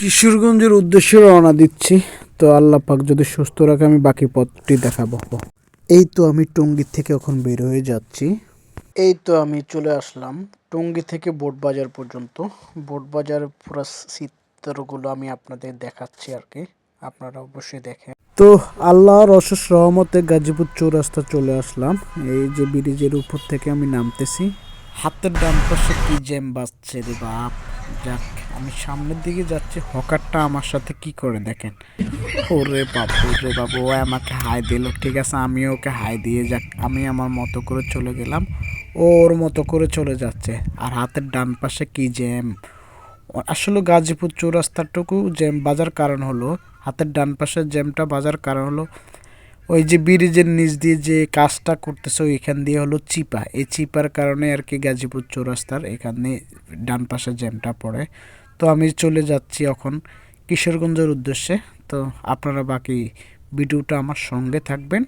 কিশোরগঞ্জের উদ্দেশ্যে রওনা দিচ্ছি। তো আল্লাহ পাক যদি সুস্থ রাখে, আমি বাকি পথটি দেখাবো। এই তো আমি টঙ্গী থেকে এখন বের হয়ে যাচ্ছি। এই তো আমি চলে আসলাম টঙ্গী থেকে বোটবাজার পর্যন্ত। বোটবাজার পুরো চিত্রগুলো আমি আপনাদের দেখাচ্ছি আর কি। আপনারা অবশ্যই দেখেন। তো আল্লাহর অশেষ রহমতে গাজীপুর চৌরাস্তা চলে আসলাম। এই যে ব্রিজের উপর থেকে আমি নামতেছি। হাতের ডান পাশে কি জ্যাম বাজছে রে বাপ। যাক, আমি সামনের দিকে যাচ্ছি। হকারটা আমার সাথে কি করে দেখেন? ওরে বাবু রে বাবু ও আমাকে হাই দিল, ঠিক আছে আমি ওকে হাই দিয়ে যাক। আমি আমার মতো করে চলে গেলাম ও ওর মতো করে চলে যাচ্ছে। আর হাতের ডান পাশে কি জ্যাম? আসলে গাজীপুর চৌরাস্তাটুকু জ্যাম বাজার কারণ হলো, হাতের ডান পাশের জ্যামটা বাজার কারণ হলো ওই যে ব্রিজের নিচ দিয়ে যে কাজটা করতেছে, ওইখান দিয়ে হলো চিপা। এই চিপার কারণে আর কি গাজীপুর চৌরাস্তার এখানে ডান পাশে জ্যামটা পড়ে। তো আমি চলে যাচ্ছি এখন কিশোরগঞ্জের উদ্দেশ্যে। তো আপনারা বাকি ভিডিওটা আমার সঙ্গে থাকবেন।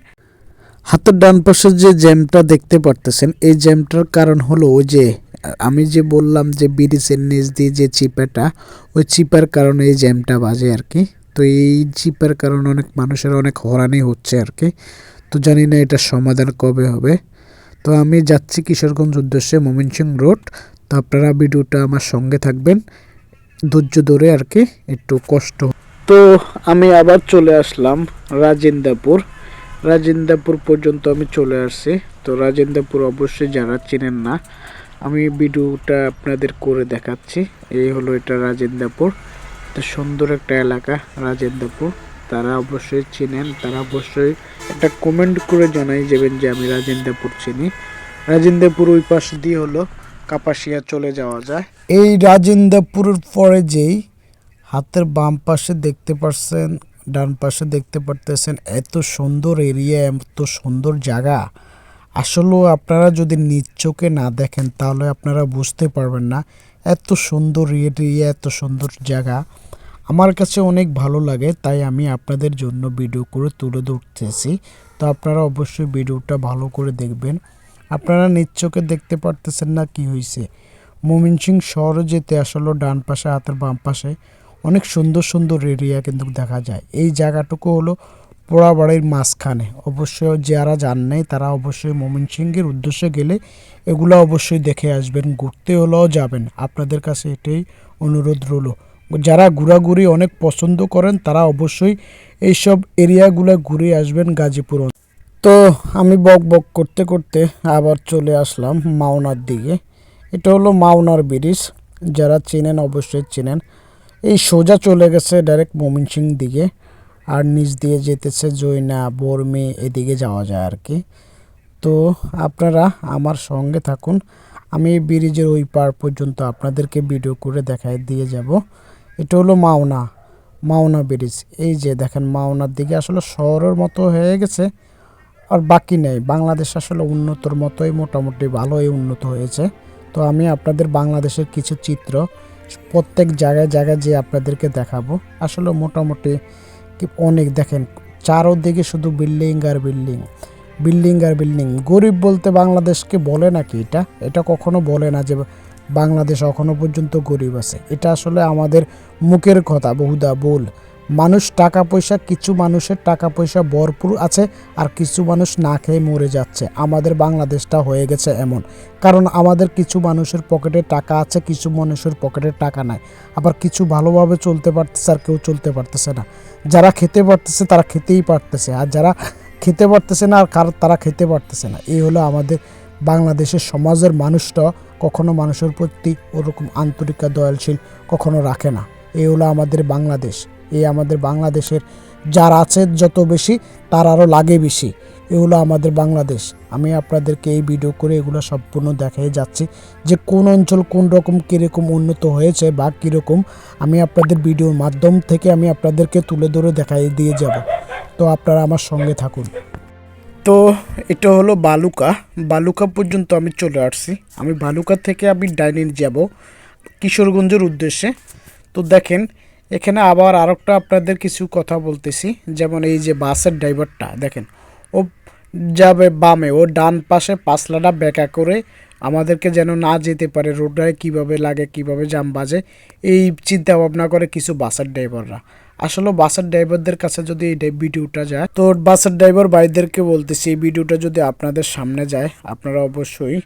হাতের ডান পাশে যে জ্যামটা দেখতে পারতেছেন, এই জ্যামটার কারণ হলো ওই যে, আমি যে বললাম যে ব্রিজের নিচ দিয়ে যে চিপাটা, ওই চিপার কারণে এই জ্যামটা বাজে আর কি। তো এই চিপার কারণে অনেক মানুষের অনেক হরানি হচ্ছে আর কি। তো জানি না এটা সমাধান কবে হবে। তো আমি যাচ্ছি কিশোরগঞ্জ উদ্দেশ্যে মমিনসিং রোড। তো আপনারা ভিডিওটা আমার সঙ্গে থাকবেন। ধৈর্য ধরে আর কি, একটু কষ্ট। তো আমি আবার চলে আসলাম রাজেন্দ্রপুর। রাজেন্দ্রপুর পর্যন্ত আমি চলে আসছি। তো রাজেন্দ্রপুর অবশ্যই যারা চেনেন না, আমি ভিডিওটা আপনাদের করে দেখাচ্ছি। এই হলো এটা রাজেন্দ্রপুর। তো সুন্দর একটা এলাকা রাজেন্দ্রপুর তারা অবশ্যই চিনেন, তারা অবশ্যই একটা কমেন্ট করে জানাই যাবেন যে আমি রাজেন্দ্রপুর চিনি। রাজেন্দ্রপুর ওই পাশ দিয়ে হলো কাপাসিয়া চলে যাওয়া যায়। এই রাজেন্দ্রপুরের পরে যেই হাতের বাম পাশে দেখতে পাচ্ছেন ডান পাশে দেখতে পারতেছেন, এত সুন্দর এরিয়া এত সুন্দর জায়গা। আসলেও আপনারা যদি নিজ চোখে না দেখেন, তাহলে আপনারা বুঝতে পারবেন না এত সুন্দর এরিয়া এত সুন্দর জায়গা। আমার কাছে অনেক ভালো লাগে, তাই আমি আপনাদের জন্য ভিডিও করে তুলে ধরতেছি। তো আপনারা অবশ্যই ভিডিওটা ভালো করে দেখবেন। আপনারা চোখে দেখতে পারতেছেন না কি হয়েছে মমিনসিং শহরে যেতে আসলে ডান পাশে হাতের বাম পাশে। অনেক সুন্দর সুন্দর এরিয়া কিন্তু দেখা যায়। এই জায়গাটুকু হলো পোড়াবাড়ির মাঝখানে। অবশ্যই যারা যান নাই, তারা অবশ্যই মমিনসিংহের উদ্দেশ্যে গেলে এগুলো অবশ্যই দেখে আসবেন, ঘুরতে হলেও যাবেন। আপনাদের কাছে এটাই অনুরোধ রইল। যারা ঘোরাঘুরি অনেক পছন্দ করেন, তারা অবশ্যই এইসব এরিয়াগুলো ঘুরে আসবেন গাজীপুর। তো আমি বক বক করতে করতে আবার চলে আসলাম মাওনার দিকে। এটা হলো মাওনার ব্রিজ। যারা চেনেন অবশ্যই চেনেন। এই সোজা চলে গেছে ডাইরেক্ট মমিনসিং দিকে। আর নিচ দিয়ে যেতেছে জৈনা বর্মি, এদিকে যাওয়া যায় আর কি তো আপনারা আমার সঙ্গে থাকুন, আমি এই ব্রিজের ওই পার পর্যন্ত আপনাদেরকে ভিডিও করে দেখাই দিয়ে যাব। এটা হলো মাওনা মাওনা ব্রিজ। এই যে দেখেন মাওনার দিকে আসলে শহরের মতো হয়ে গেছে, আর বাকি নেই। বাংলাদেশ আসলে উন্নতর মতোই মোটামুটি ভালোই উন্নত হয়েছে। তো আমি আপনাদের বাংলাদেশের কিছু চিত্র প্রত্যেক জায়গায় জায়গায় যে আপনাদেরকে দেখাবো, আসলে মোটামুটি অনেক দেখেন, চারোদিকে শুধু বিল্ডিং আর বিল্ডিং বিল্ডিং আর বিল্ডিং। গরিব বলতে বাংলাদেশকে বলে নাকি এটা? এটা কখনো বলে না যে বাংলাদেশ এখনও পর্যন্ত গরিব আছে। এটা আসলে আমাদের মুখের কথা, বহুদা বল মানুষ টাকা পয়সা, কিছু মানুষের টাকা পয়সা ভরপুর আছে আর কিছু মানুষ না খেয়ে মরে যাচ্ছে। আমাদের বাংলাদেশটা হয়ে গেছে এমন। কারণ আমাদের কিছু মানুষের পকেটে টাকা আছে, কিছু মানুষের পকেটে টাকা নাই। আবার কিছু ভালোভাবে চলতে পারতেছে আর কেউ চলতে পারতেছে না। যারা খেতে পারতেছে তারা খেতেই পারতেছে, আর যারা খেতে পারতেছে না আর কার- তারা খেতে পারতেছে না। এই হলো আমাদের বাংলাদেশের সমাজের মানুষটা কখনো মানুষের প্রতি ওরকম আন্তরিকা দয়ালশীল কখনো রাখে না। এই হলো আমাদের বাংলাদেশ। এই আমাদের বাংলাদেশের যার আছে, যত বেশি তার আরও লাগে বেশি। এ হলো আমাদের বাংলাদেশ। আমি আপনাদেরকে এই ভিডিও করে এগুলো সম্পূর্ণ দেখাই যাচ্ছি যে কোন অঞ্চল কোন রকম কীরকম উন্নত হয়েছে বা কীরকম আমি আপনাদের ভিডিওর মাধ্যম থেকে আমি আপনাদেরকে তুলে ধরে দেখাই দিয়ে যাব। তো আপনারা আমার সঙ্গে থাকুন। তো এটা হলো বালুকা। বালুকা পর্যন্ত আমি চলে আসছি। আমি বালুকা থেকে আমি ডাইনিং যাব কিশোরগঞ্জের উদ্দেশ্যে। তো দেখেন এখানে আবার আরেকটা আপনাদের কিছু কথা বলতেছি। যেমন এই যে বাসের ড্রাইভারটা, দেখেন, ও যাবে বামে, ও ডান পাশে পাঁচলাটা বেঁকা করে আমাদেরকে যেন না যেতে পারে, রোডটায় কীভাবে লাগে, কীভাবে জাম বাজে, এই চিন্তা ভাবনা করে কিছু বাসের ড্রাইভাররা। আসলে বাসের ড্রাইভারদের কাছে যদি এই ভিডিওটা যায়, তো বাসের ড্রাইভার ভাইদেরকে বলতেছি, এই ভিডিওটা যদি আপনাদের সামনে যায়, আপনারা অবশ্যই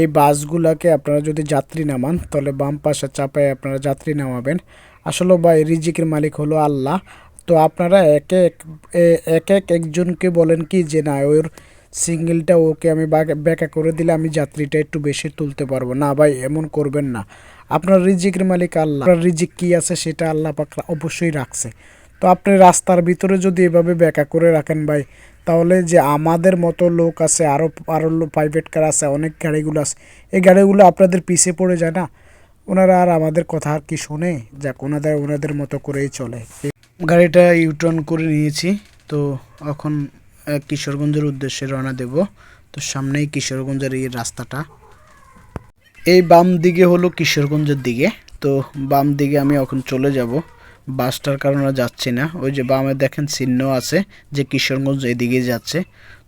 এই বাসগুলাকে আপনারা যদি যাত্রী নামান, তাহলে বাম পাশে চাপায় আপনারা যাত্রী নামাবেন। আসলে ভাই, রিজিকের মালিক হলো আল্লাহ। তো আপনারা একে এক এক এক একজনকে বলেন কি যে, না, ওর সিঙ্গেলটা ওকে আমি ব্যাকা করে দিলে আমি যাত্রীটা একটু বেশি তুলতে পারব। না ভাই, এমন করবেন না। আপনার রিজিকের মালিক আল্লাহ। আপনার রিজিক কী আছে সেটা আল্লাহ পাক অবশ্যই রাখছে। তো আপনি রাস্তার ভিতরে যদি এভাবে ব্যাকা করে রাখেন ভাই, তাহলে যে আমাদের মতো লোক আছে আরও আরও প্রাইভেট কার আছে, অনেক গাড়িগুলো আছে, এই গাড়িগুলো আপনাদের পিছিয়ে পড়ে যায় না? ওনারা আর আমাদের কথা আর কি শোনে, যাক, ওনাদের ওনাদের মতো করেই চলে। গাড়িটা ইউটার্ন করে নিয়েছি, তো এখন কিশোরগঞ্জের উদ্দেশ্যে রওনা দেব। তো সামনেই কিশোরগঞ্জের এই রাস্তাটা। এই বাম দিকে হলো কিশোরগঞ্জের দিকে, তো বাম দিকে আমি এখন চলে যাব। বাসটার কারণে যাচ্ছি না। ওই যে বামে দেখেন চিহ্ন আছে যে কিশোরগঞ্জ এদিকে যাচ্ছে।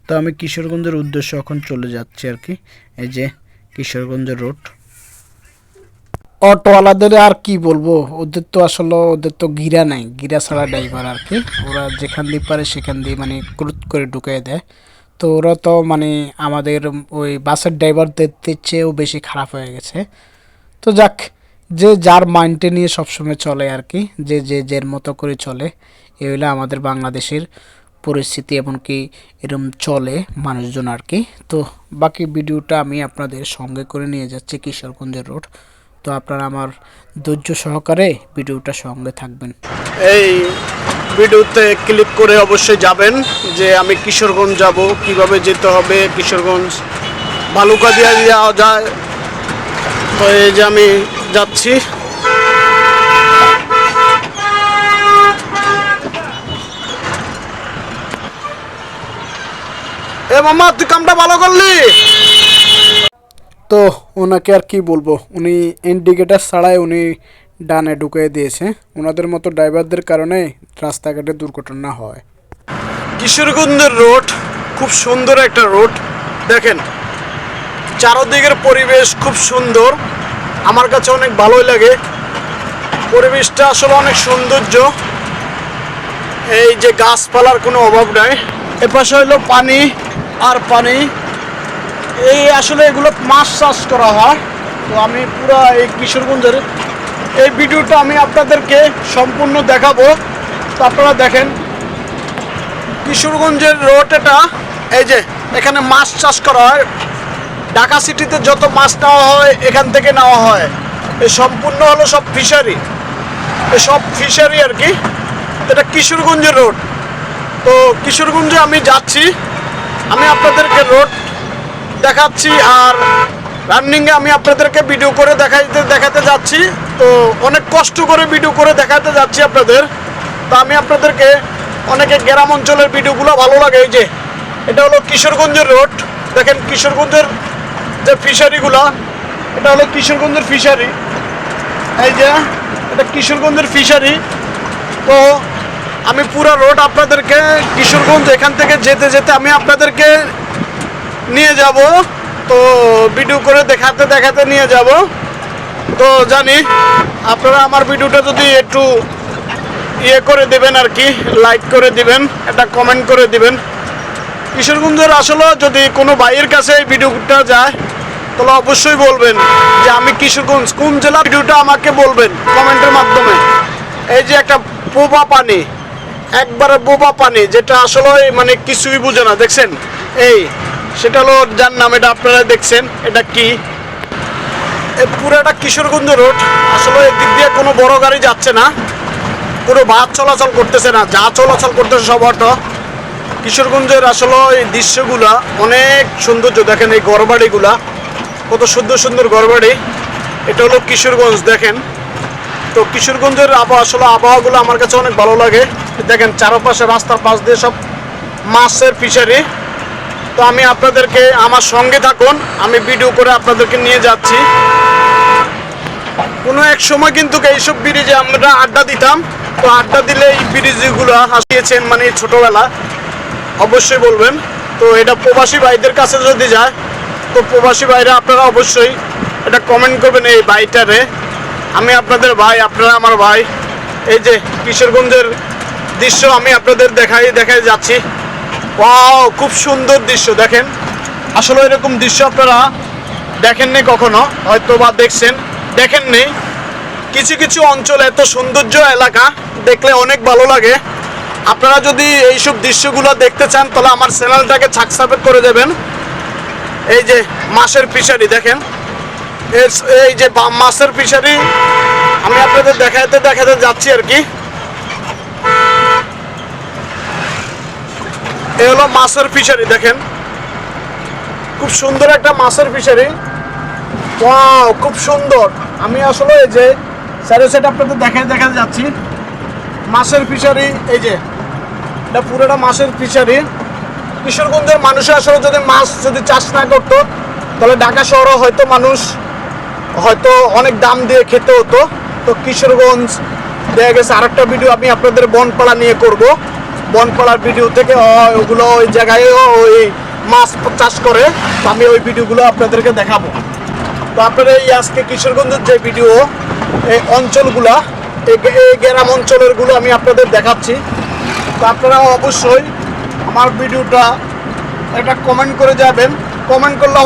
তো আমি কিশোরগঞ্জের উদ্দেশ্যে এখন চলে যাচ্ছি আর কি। এই যে কিশোরগঞ্জের রোড অটোওয়ালাদের আর কি বলব? ওদের তো আসলে ওদের তো গিরা নাই। গিরা ছাড়া ড্রাইভার আর কি। ওরা যেখান দিয়ে পারে সেখান দিয়ে মানে ক্রুত করে ঢুকিয়ে দেয়। তো ওরা তো মানে আমাদের ওই বাসের ড্রাইভারদের চেয়েও বেশি খারাপ হয়ে গেছে। তো যাক, যে যার মাইন্ডে নিয়ে সবসময় চলে আর কি, যে যে, যের মতো করে চলে, এ হলো আমাদের বাংলাদেশের পরিস্থিতি এমনকি এরম চলে মানুষজন আর কি। তো বাকি ভিডিওটা আমি আপনাদের সঙ্গে করে নিয়ে যাচ্ছি কিশোরগঞ্জের রোড তো আপনারা আমার ধৈর্য সহকারে ভিডিওটা সঙ্গে থাকবেন। এই ভিডিওতে ক্লিক করে অবশ্যই যাবেন যে আমি কিশোরগঞ্জ যাব কীভাবে যেতে হবে কিশোরগঞ্জ বালুকা দিয়া যাওয়া যায়। তো এই যে আমি যাচ্ছি। এ মামা তুই কামটা ভালো করলি? তো ওনাকে আর কি বলব? উনি ইন্ডিকেটার ছাড়াই উনি ডানে ঢুকিয়ে দিয়েছে। ওনাদের মতো ড্রাইভারদের কারণে রাস্তাঘাটে দুর্ঘটনা হয়। কিশোরগঞ্জের রোড, খুব সুন্দর একটা রোড। দেখেন, চারদিকের পরিবেশ খুব সুন্দর। আমার কাছে অনেক ভালোই লাগে। পরিবেশটা আসলে অনেক সৌন্দর্য। এই যে গাছপালার কোনো অভাব নাই। এপাশে হইল পানি, আর পানি। এই আসলে এগুলো মাছ চাষ করা হয়। তো আমি পুরো এই কিশোরগঞ্জের এই ভিডিওটা আমি আপনাদেরকে সম্পূর্ণ দেখাবো। তো আপনারা দেখেন, কিশোরগঞ্জের রোড এটা এই যে এখানে মাছ চাষ করা হয়। ঢাকা সিটিতে যত মাছ নেওয়া হয়, এখান থেকে নেওয়া হয়। এই সম্পূর্ণ হলো সব ফিশারি সব ফিশারি আর কি। এটা কিশোরগঞ্জের রোড। তো কিশোরগঞ্জে আমি যাচ্ছি। আমি আপনাদেরকে রোড দেখাচ্ছি আর রানিংয়ে আমি আপনাদেরকে ভিডিও করে দেখাইতে দেখাতে যাচ্ছি। তো অনেক কষ্ট করে ভিডিও করে দেখাতে যাচ্ছি আপনাদের। তো আমি আপনাদেরকে অনেকে গ্রাম অঞ্চলের ভিডিওগুলো ভালো লাগে। এই যে, এটা হলো কিশোরগঞ্জের রোড দেখেন কিশোরগঞ্জের যে ফিশারিগুলো এটা হলো কিশোরগঞ্জের ফিশারি এই যে, এটা কিশোরগঞ্জের ফিশারি তো আমি পুরো রোড আপনাদেরকে কিশোরগঞ্জ এখান থেকে যেতে যেতে আমি আপনাদেরকে নিয়ে যাব। তো ভিডিও করে দেখাতে দেখাতে নিয়ে যাব। তো জানি, আপনারা আমার ভিডিওটা যদি একটু ইয়ে করে দেবেন আর কি লাইক করে দিবেন, একটা কমেন্ট করে দিবেন। কিশোরগঞ্জের আসলে যদি কোনো ভাইয়ের কাছে এই ভিডিওটা যায়, তাহলে অবশ্যই বলবেন যে আমি কিশোরগঞ্জ কোন জেলা ভিডিওটা আমাকে বলবেন কমেন্টের মাধ্যমে। এই যে একটা বোবা পানি, একবারে বোবা পানি, যেটা আসলে মানে কিছুই বুঝে না, দেখছেন? এই সেটা হলো যার নাম, এটা আপনারা দেখছেন, এটা কি? পুরোটা কিশোরগঞ্জ রোড। আসলে এদিক দিয়ে কোনো বড় গাড়ি যাচ্ছে না। কোনো বাস চলাচল করতেছে না, যা চলাচল করতেছে সব অটো। কিশোরগঞ্জের আসলে এই দৃশ্যগুলা অনেক সৌন্দর্য। দেখেন এই ঘরবাড়িগুলা, কত সুন্দর সুন্দর ঘরবাড়ি। এটা হলো কিশোরগঞ্জ, দেখেন। তো কিশোরগঞ্জের আবহাওয়া, আসলে আবহাওয়াগুলো আমার কাছে অনেক ভালো লাগে। দেখেন চারপাশে রাস্তার পাশ দিয়ে সব মাছের ফিশারি। তো আমি আপনাদেরকে আমার সঙ্গে থাকুন, আমি ভিডিও করে আপনাদেরকে নিয়ে যাচ্ছি। কোনো এক সময় কিন্তু এইসব ব্রিজে আমরা আড্ডা দিতাম, তো আড্ডা দিলে এই ব্রিজগুলো হাসিয়েছেন মানে ছোটবেলা, অবশ্যই বলবেন। তো এটা প্রবাসী ভাইদের কাছে যদি যায়, তো প্রবাসী ভাইরা আপনারা অবশ্যই এটা কমেন্ট করবেন এই ভাইটারে। আমি আপনাদের ভাই, আপনারা আমার ভাই। এই যে কিশোরগঞ্জের দৃশ্য আমি আপনাদের দেখাই দেখাই যাচ্ছি। ওয়াও খুব সুন্দর দৃশ্য, দেখেন। আসলে এরকম দৃশ্য আপনারা দেখেননি কখনো হয়তো বা দেখছেন দেখেননি কিছু কিছু অঞ্চল, এত সৌন্দর্য এলাকা, দেখলে অনেক ভালো লাগে। আপনারা যদি এইসব দৃশ্যগুলো দেখতে চান, তাহলে আমার চ্যানেলটাকে সাবস্ক্রাইব করে দেবেন। এই যে মাছের ফিশারি দেখেন। এই যে মাছের ফিশারি আমি আপনাদের দেখাতে দেখাতে যাচ্ছি আর কি। এ হলো মাছের ফিশারি, দেখেন। খুব সুন্দর একটা মাছের ফিশারি। ওয়াও, খুব সুন্দর। আমি আসলে এই যে স্যারের সেট আপনাদের দেখাতে দেখাতে যাচ্ছি। মাছের ফিশারি, এই যে, এটা পুরোটা মাছের ফিশারি। কিশোরগঞ্জের মানুষ আসলে যদি মাছ যদি চাষ না করতো, তাহলে ঢাকা শহরে হয়তো মানুষ হয়তো অনেক দাম দিয়ে খেতে হতো। তো কিশোরগঞ্জ, দেখা গেছে আরেকটা ভিডিও আমি আপনাদের বনপাড়া নিয়ে করব। বনপাড়ার ভিডিও থেকে ওগুলো ওই জায়গায় ওই মাছ চাষ করে, আমি ওই ভিডিওগুলো আপনাদেরকে দেখাবো। তো আপনারা এই আজকে কিশোরগঞ্জের যে ভিডিও, এই অঞ্চলগুলা, এই গ্রাম অঞ্চলেরগুলো আমি আপনাদের দেখাচ্ছি। তো আপনারা অবশ্যই আমার ভিডিওটা একটা কমেন্ট করে যাবেন। কমেন্ট করলে